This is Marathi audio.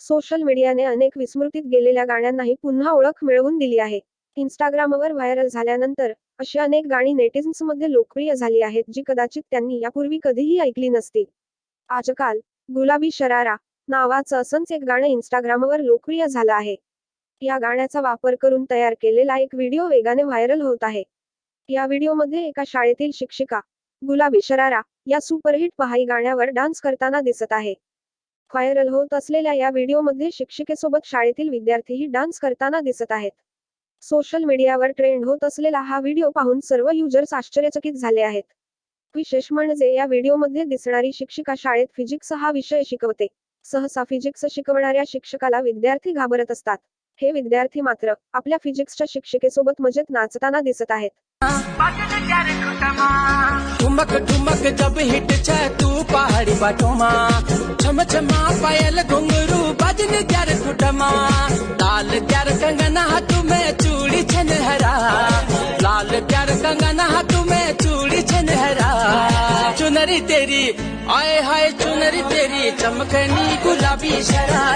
सोशल मीडियाने अनेक विस्मृतीत गेलेल्या गाण्यांनाही पुन्हा ओळख मिळवून दिली आहे. इन्स्टाग्रामवर व्हायरल झाल्यानंतर अशी अनेक गाणी नेटिझन्समध्ये लोकप्रिय झाली आहेत जी कदाचित त्यांनी यापूर्वी कधीही ऐकली नसतील आजकाल गुलाबी शरारा नावाचं असंच एक गाणं इन्स्टाग्रामवर लोकप्रिय झालं आहे. या गाण्याचा वापर करून तयार केलेला एक व्हिडिओ वेगाने व्हायरल होत आहे. या व्हिडिओमध्ये एका शाळेतील शिक्षिका गुलाबी शरारा या सुपरहिट पहाई गाण्यावर डान्स करताना दिसत आहे. व्हायरल होत असलेल्या या व्हिडिओमध्ये शिक्षिकेसोबत शाळेतील विद्यार्थीही डान्स करताना दिसत आहेत. सोशल मीडियावर ट्रेंड होत असलेला हा व्हिडिओ पाहून सर्व युजर्स आश्चर्यचकित झाले आहेत. विशेष म्हणजे या व्हिडिओमध्ये दिसणारी शिक्षिका शाळेत फिजिक्स हा विषय शिकवते. सहसा फिजिक्स शिकवणाऱ्या शिक्षकाला विद्यार्थी घाबरत असतात. हे विद्यार्थी मात्र, आपल्या फिजिक्सच्या शिक्षिकेसोबत मजेत नाचताना दिसत आहेत. ठुमक ठुमक जब हिट छ तू पहाड़ी बाटोमा. छम, छमा, पायल, घुंगरू बजन त्यार खुटमा लाल त्यार कंगना हाथ में चूड़ी छन हरा. लाल त्यार कंगना हाथ में चूड़ी छन हरा. चुनरी तेरी, आए हाय चुनरी तेरी, चमकनी गुलाबी शरारा.